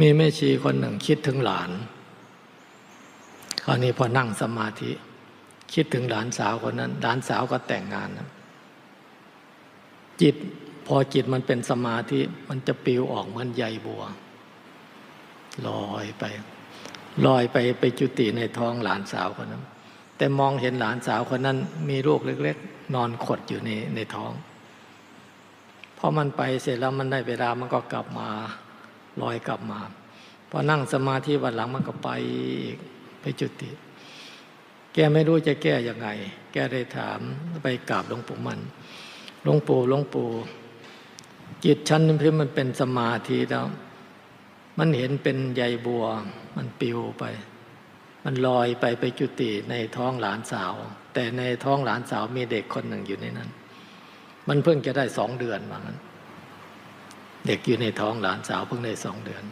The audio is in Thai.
มีแม่ชีคนหนึ่งคิดถึงหลาน คราวนี้พอนั่งสมาธิ คิดถึงหลานสาวคนนั้น หลานสาวก็แต่งงานนะจิตพอจิตมันเป็นสมาธิมันจะปิวออกเหมือนใยบัวลอยไปลอยไปไปจุติในท้องหลานสาวคนนั้น แต่มองเห็นหลานสาวคนนั้น มีลูกเล็ก ๆ นอนขดอยู่ในในท้องพอมันไปเสร็จแล้วมันได้เวลามันก็กลับมา ลอยกลับมา พอนั่งสมาธิวันหลังมันก็ไปอีกไปจุติ แกไม่รู้จะแก้ยังไง แกเลยถามไปกราบหลวงปู่มันหลวงปู่หลวงปู่จิตชั้นนี้มันเป็นสมาธิแล้ว มันเห็นเป็นใยบัว มันปิวไป มันลอยไปไปจุติในท้องหลานสาว แต่ในท้องหลานสาวมีเด็กคนหนึ่งอยู่ในนั้น มันเพิ่งจะได้สองเดือนว่างั้น เด็กอยู่ในท้องหลานสาวเพิ่งได้สองเดือน